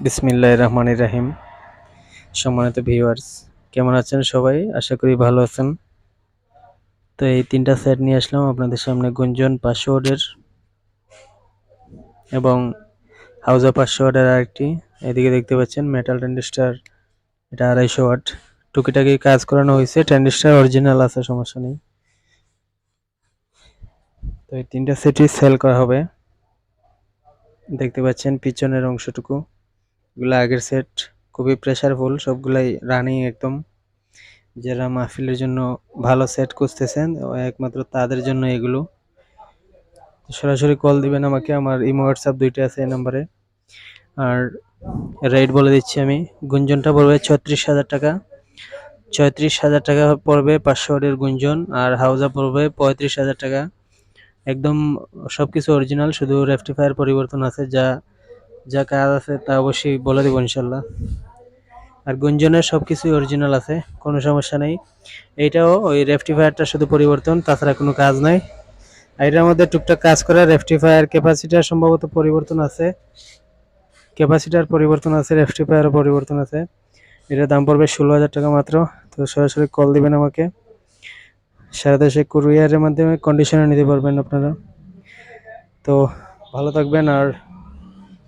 বিসমিল্লাহ রহমানির রাহিম। সম্মানিত ভিউয়ার্স কেমন আছেন সবাই? আশা করি ভালো আছেন। তো এই তিনটা সেট নিয়ে আসলাম আপনাদের সামনে গুঞ্জন পাসওয়ার্ডের এবং হাউজা ওয়াটের আরেকটি। এদিকে দেখতে পাচ্ছেন মেটাল ট্যান্ডিস্টার এটা আড়াইশো ওয়াট টুকিটাকি কাজ করানো হয়েছে ট্যান্ডিস্টার অরিজিনাল আছে, সমস্যা নেই। তো এই তিনটা সেটই সেল করা হবে। দেখতে পাচ্ছেন পিছনের অংশটুকু। এগুলো আগের সেট খুবই প্রেশারফুল সবগুলাই রানিং একদম। যারা মাহফিলের জন্য ভালো সেট খুঁজতেছেন একমাত্র তাদের জন্য এগুলো। সরাসরি কল দিবেন আমাকে, আমার ইমো হোয়াটসঅ্যাপ দুইটা আছে এই নাম্বারে আর রেট বলে দিচ্ছি আমি, গুঞ্জনটা পড়বে ছত্রিশ হাজার টাকা। ছয়ত্রিশ হাজার টাকা পড়বে পাঁচশো গুঞ্জন, আর হাউজা পড়বে পঁয়ত্রিশ হাজার টাকা। একদম সব কিছু অরিজিনাল শুধু রেফটিফায়ার পরিবর্তন আছে, যা যা কাজ আছে তা অবশ্যই বলে দেবো ইনশাল্লাহ। আর গুঞ্জনের সব কিছুই অরিজিনাল আছে, কোনো সমস্যা নেই। এইটাও ওই রেফটিফায়ারটা শুধু পরিবর্তন, তাছাড়া কোনো কাজ নাই। আর এটার মধ্যে টুকটাক কাজ করে রেফটিফায়ার ক্যাপাসিটার সম্ভবত পরিবর্তন আছে। ক্যাপাসিটার পরিবর্তন আছে, রেফটিফায়ারও পরিবর্তন আছে। এটার দাম পড়বে ষোলো হাজার টাকা মাত্র, তো সরাসরি কল দিবেন আমাকে। সারা দেশে কুরিয়ারের মাধ্যমে কন্ডিশনে নিতে পারবেন আপনারা। তো ভালো থাকবেন আর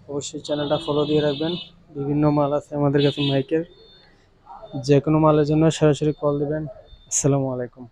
অবশ্যই চ্যানেলটা ফলো দিয়ে রাখবেন। বিভিন্ন মাল আছে আমাদের কাছে, মাইকের। যে কোনো মালের জন্য সরাসরি কল দেবেন। আসসালামু আলাইকুম।